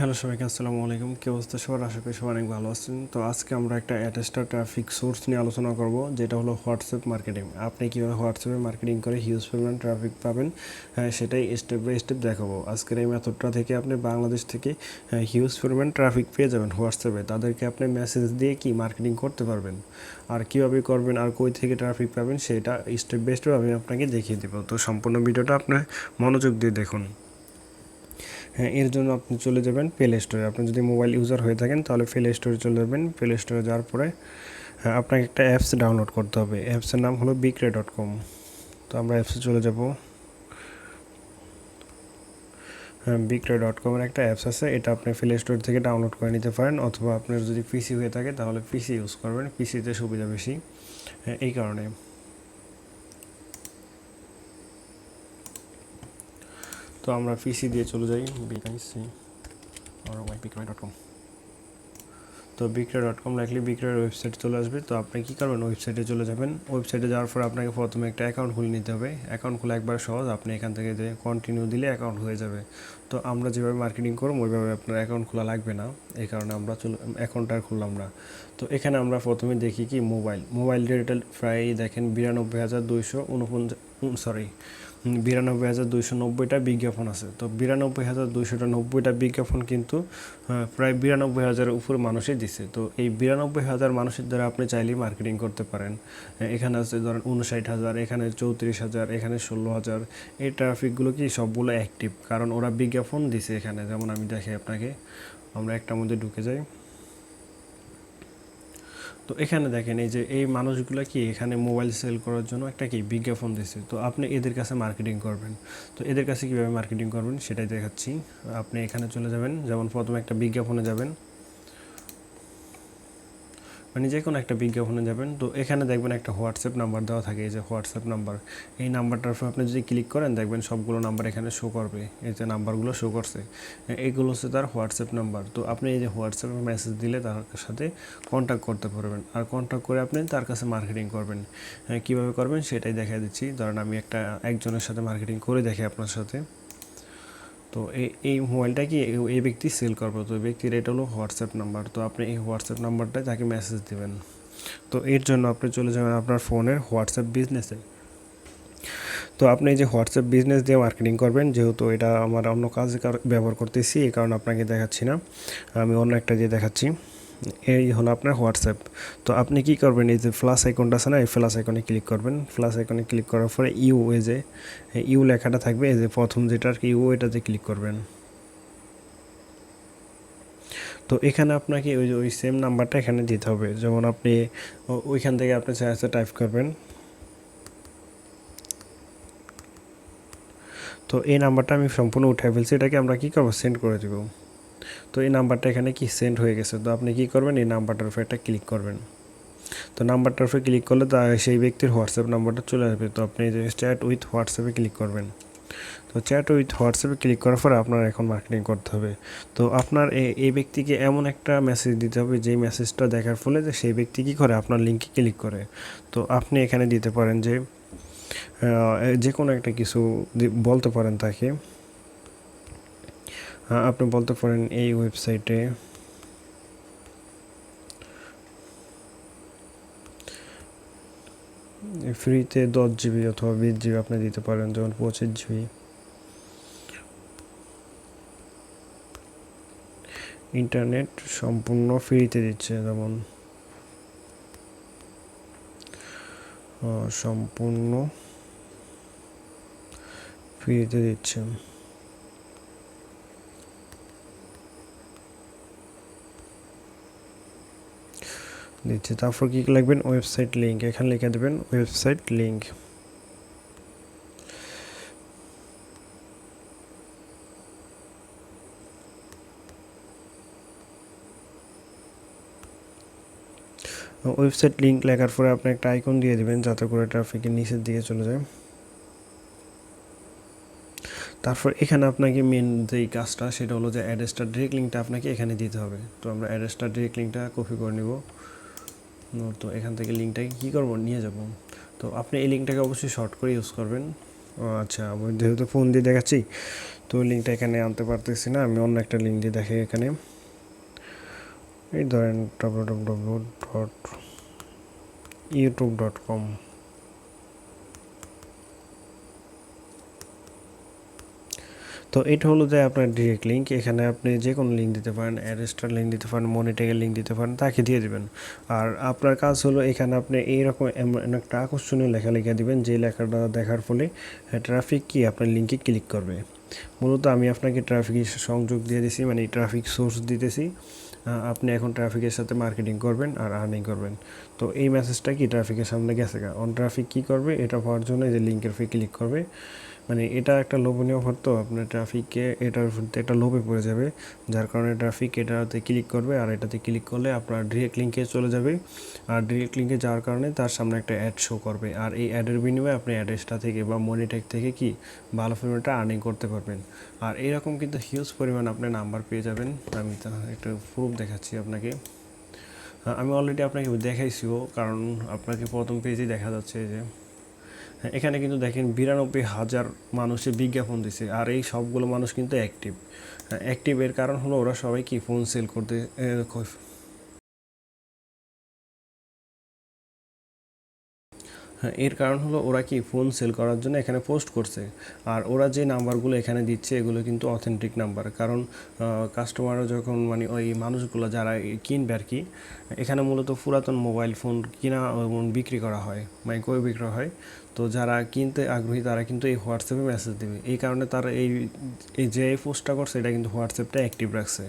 Hello সবাইকে আসসালামু আলাইকুম। কি অবস্থা সবার? আশা করি সবাই অনেক ভালো আছেন। তো আজকে আমরা একটা অ্যাটেস্টার ট্রাফিক সোর্স নিয়ে আলোচনা করব যেটা হলো হোয়াটসঅ্যাপ মার্কেটিং আপনি কীভাবে হোয়াটসঅ্যাপে মার্কেটিং করে হিউজ পরিমাণ ট্রাফিক পাবেন হ্যাঁ, সেটাই স্টেপ বাই স্টেপ দেখাবো। আজকের এই মেথডটা থেকে আপনি বাংলাদেশ থেকে হিউজ পরিমাণ ট্রাফিক পেয়ে যাবেন হোয়াটসঅ্যাপে তাদেরকে আপনি মেসেজ দিয়ে কি মার্কেটিং করতে পারবেন আর কীভাবে করবেন আর কই থেকে ট্রাফিক পাবেন সেটা স্টেপ বাই স্টেপ আমি আপনাকে দেখিয়ে দেবো। তো সম্পূর্ণ ভিডিওটা আপনি মনোযোগ দিয়ে দেখুন। হ্যাঁ এর জন্য আপনি চলে যাবেন প্লে স্টোরে আপনি যদি মোবাইল ইউজার হয়ে থাকেন তাহলে প্লে স্টোরে চলে যাবেন। প্লে স্টোরে যাওয়ার পরে হ্যাঁ, আপনাকে একটা অ্যাপস ডাউনলোড করতে হবে। অ্যাপসের নাম হলো বিক্রে ডট কম তো আমরা অ্যাপসে চলে যাব। হ্যাঁ বিক্রে ডট কমের একটা অ্যাপস আছে। এটা আপনি প্লে স্টোর থেকে ডাউনলোড করে নিতে পারেন। অথবা আপনার যদি পিসি হয়ে থাকে তাহলে পিসি ইউজ করবেন। পিসিতে সুবিধা বেশি। হ্যাঁ এই কারণে। তো আমরা পিসি দিয়ে চলে যাই বিকাইসি বিক্রয় ডট কম তো বিক্রয় ডট কম লিখলে বিক্রয়ের ওয়েবসাইট চলে আসবে। তো আপনি কী করবেন? ওয়েবসাইটে চলে যাবেন। ওয়েবসাইটে যাওয়ার পর আপনাকে প্রথমে একটা অ্যাকাউন্ট খুলে নিতে হবে। অ্যাকাউন্ট খোলা একবার সহজ, আপনি এখান থেকে যে কন্টিনিউ দিলে অ্যাকাউন্ট হয়ে যাবে। তো আমরা যেভাবে মার্কেটিং করব, ওইভাবে আপনার অ্যাকাউন্ট খোলা লাগবে না। এই কারণে আমরা চলে অ্যাকাউন্টটা খুললাম না। তো এখানে আমরা প্রথমে দেখি কি? মোবাইল মোবাইল রিটেল প্রায় দেখেন বিরানব্বই হাজার দুইশো উনপঞ্চাশ সরি বিরানব্বই হাজার দুইশো নব্বইটা বিজ্ঞাপন আছে। তো বিরানব্বই হাজার দুইশোটা নব্বইটা বিজ্ঞাপন কিন্তু প্রায় বিরানব্বই হাজারের উপর মানুষই দিছে। তো এই বিরানব্বই হাজার মানুষের দ্বারা আপনি চাইলেই মার্কেটিং করতে পারেন। এখানে আছে ধরেন উনষাট হাজার, এখানে চৌত্রিশ হাজার, এখানে ষোলো হাজার। এই ট্রাফিকগুলো কি সবগুলো অ্যাক্টিভ কারণ ওরা বিজ্ঞাপন দিছে এখানে। যেমন আমি দেখাই আপনাকে। আমরা একটার মধ্যে ঢুকে যাই। তো এখানে দেখেন, এই যে এই মানুষগুলো কি এখানে মোবাইল সেল করার জন্য একটা কি বিজ্ঞাপন দিচ্ছে তো আপনি এদের কাছে মার্কেটিং করবেন। তো এদের কাছে কীভাবে মার্কেটিং করবেন সেটাই দেখাচ্ছি। আপনি এখানে চলে যাবেন, যেমন প্রথমে একটা বিজ্ঞাপনে যাবেন। মানে যে কোনো একটা বিজ্ঞাপনে যাবেন তো এখানে দেখবেন একটা হোয়াটসঅ্যাপ নাম্বার দেওয়া থাকে এই যে হোয়াটসঅ্যাপ নাম্বার এই নাম্বারটার উপর আপনি যদি ক্লিক করেন দেখবেন সবগুলো নাম্বার এখানে শো করবে। এই যে নাম্বারগুলো শো করছে। এইগুলো হচ্ছে তার হোয়াটসঅ্যাপ নাম্বার তো আপনি এই যে হোয়াটসঅ্যাপে মেসেজ দিলে তার সাথে কন্ট্যাক্ট করতে পারবেন। আর কন্ট্যাক্ট করে আপনি তার কাছে মার্কেটিং করবেন। হ্যাঁ, কীভাবে করবেন সেটাই দেখা দিচ্ছি। ধরেন আমি একটা একজনের সাথে মার্কেটিং করে দেখি আপনার সাথে। তো এই মোবাইলটা কি এই- ব্যক্তি সেল করবে? তো ব্যক্তির এটা হলো হোয়াটসঅ্যাপ নাম্বার তো আপনি এই হোয়াটসঅ্যাপ নাম্বারটা তাকে মেসেজ দেবেন। তো এর জন্য আপনি চলে যাবেন আপনার ফোনের হোয়াটসঅ্যাপ বিজনেসে তো আপনি যে হোয়াটসঅ্যাপ বিজনেস দিয়ে মার্কেটিং করবেন, যেহেতু এটা আমার অন্য কাজে ব্যবহার করতেছি, এই কারণে আপনাকে দেখাচ্ছি না। আমি অন্য একটা দিয়ে দেখাচ্ছি। এই হলো আপনার হোয়াটসঅ্যাপ। তো আপনি কি করবেন, এই যে ফ্লাস আইকনটা আছে না, এই ফ্লাস আইকনে ক্লিক করবেন। ফ্লাস আইকনে ক্লিক করার পরে ইউ এই যে ইউ লেখাটা থাকবে, এই যে প্রথম যেটা আর কি ইউ এটাতে ক্লিক করবেন। তো এখানে আপনাকে ওই যে, ওই সেম নাম্বারটা এখানে দিতে হবে। যেমন আপনি ওইখান থেকে আপনি চার্জে টাইপ করবেন। তো এই নাম্বারটা আমি সম্পূর্ণ উঠাই ফেলছি, এটাকে আমরা কী করব সেন্ড করে দেব। তো এই নাম্বারটা এখানে কি সেন্ড হয়ে গেছে? তো আপনি কী করবেন? এই নাম্বারটার উপর একটা ক্লিক করবেন। তো নাম্বারটার উপরে ক্লিক করলে তা সেই ব্যক্তির হোয়াটসঅ্যাপ নাম্বারটা চলে আসবে। তো আপনি চ্যাট উইথ হোয়াটসঅ্যাপে ক্লিক করবেন। তো চ্যাট উইথ হোয়াটসঅ্যাপে ক্লিক করার পরে আপনার এখন মার্কেটিং করতে হবে। তো আপনার এই ব্যক্তিকে এমন একটা মেসেজ দিতে হবে, যেই মেসেজটা দেখার ফলে যে সেই ব্যক্তি কী করে? আপনার লিঙ্কে ক্লিক করে। তো আপনি এখানে দিতে পারেন যে যে কোনো একটা কিছু বলতে পারেন তাকে। আপনি বলতে পারেন এই ওয়েবসাইটে ফ্রিতে দশ জিবি অথবা বিশ জিবি আপনি দিতে পারেন, যেমন পঁচিশ জিবি ইন্টারনেট সম্পূর্ণ ফ্রিতে দিচ্ছে, যেমন। সম্পূর্ণ ফ্রিতে দিচ্ছে। দিচ্ছে তারপর কী লিখবেন? ওয়েবসাইট লিঙ্ক এখানে লিখে দেবেন ওয়েবসাইট লিঙ্ক ওয়েবসাইট লিঙ্ক লেখার পরে আপনি একটা আইকন দিয়ে দিবেন যাতে করে ট্রাফিকের নিচের দিকে চলে যায়। তারপর এখানে আপনাকে মেন যেই কাজটা, সেটা হলো যে অ্যাড্রেসটা ডিরেক্ট লিঙ্কটা আপনাকে এখানে দিতে হবে। তো আমরা অ্যাড্রেসটা ডিরেক্ট লিঙ্কটা কপি করে নিব। তো এখান থেকে লিঙ্কটাকে কী করব? নিয়ে যাব। তো আপনি এই লিঙ্কটাকে অবশ্যই শর্ট করে ইউজ করবেন। আচ্ছা আমি যেহেতু ফোন দিয়ে দেখাচ্ছি, তো লিঙ্কটা এখানে আনতে পারতেছি না। আমি অন্য একটা লিঙ্ক দিয়ে দেখি এখানে। এই ধরেন W W W dot YouTube dot com তো এটা হলো যে আপনার ডিরেক্ট লিঙ্ক এখানে আপনি যে কোনো লিঙ্ক দিতে পারেন অ্যারেস্টার লিঙ্ক দিতে পারেন মনিটেগের লিঙ্ক দিতে পারেন, তাকে দিয়ে দিবেন। আর আপনার কাজ হলো এখানে আপনি এইরকম এমন একটা আকর্ষণীয় লেখা লিখে দিবেন, যে লেখাটা দেখার ফলে ট্রাফিক কি আপনার লিঙ্কে ক্লিক করবে। মূলত আমি আপনাকে ট্রাফিক সংযোগ দিয়ে দিছি মানে ট্রাফিক সোর্স দিতেছি। আপনি এখন ট্রাফিকের সাথে মার্কেটিং করবেন আর আর্নিং করবেন। তো এই মেসেজটা কি ট্রাফিকের সামনে গেছে গা? অন ট্রাফিক কী করবে? এটা পাওয়ার জন্য এই যে লিঙ্কের ফি ক্লিক করবে। মানে এটা একটা লোভনীয় অফার তো আপনার ট্রাফিককে এটার একটা লোভে পড়ে যাবে। যার কারণে ট্রাফিক এটাতে ক্লিক করবে আর এটাতে ক্লিক করলে আপনার ডিরেক্ট লিঙ্কে চলে যাবে। আর ডিরেক্ট লিঙ্কে যাওয়ার কারণে তার সামনে একটা অ্যাড শো করবে। আর এই অ্যাডের বিনিময়ে আপনি অ্যাড্রেসটা থেকে বা মনিটেক থেকে কি ভালো পরিমাণটা আর্নিং করতে পারবেন। আর এরকম কিন্তু হিউজ পরিমাণ আপনি নাম্বার পেয়ে যাবেন। আমি একটা প্রুফ দেখাচ্ছি আপনাকে। আমি অলরেডি আপনাকে দেখাইছিও, কারণ আপনাকে প্রথম পেজেই দেখা যাচ্ছে যে এখানে কিন্তু দেখেন বিরানব্বই হাজার মানুষের বিজ্ঞাপন দিছে, আর এই সবগুলো মানুষ কিন্তু অ্যাক্টিভ অ্যাক্টিভের কারণ হলো ওরা সবাই কি ফোন সেল করতে এর কারণ হলো ওরা কি ফোন সেল করার জন্য এখানে পোস্ট করছে। আর ওরা যে নাম্বারগুলো এখানে দিচ্ছে, এগুলো কিন্তু অথেন্টিক নাম্বার। কারণ কাস্টমাররা যখন মানে ওই মানুষগুলো যারা কিনবে আর কি, এখানে মূলত পুরাতন মোবাইল ফোন কিনা এবং বিক্রি করা হয় মানে কই বিক্রি হয়, তো যারা কিনতে আগ্রহী তারা কিন্তু এই হোয়াটসঅ্যাপে মেসেজ দেবে। এই কারণে তারা এই এই যে পোস্টটা করছে, এটা কিন্তু হোয়াটসঅ্যাপটা অ্যাক্টিভ রাখছে।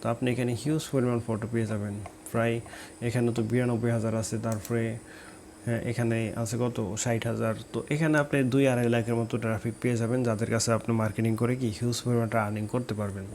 তো আপনি এখানে হিউজ পরিমাণ ফটো পেয়ে যাবেন। প্রায় এখানে তো বিরানব্বই হাজার আছে, তারপরে হ্যাঁ এখানে আছে কত? ষাট হাজার। তো এখানে আপনি দুই আড়াই লাখের মতো ট্রাফিক পেয়ে যাবেন, যাদের কাছে আপনি মার্কেটিং করে কি হিউজ পরিমাণটা আর্নিং করতে পারবেন।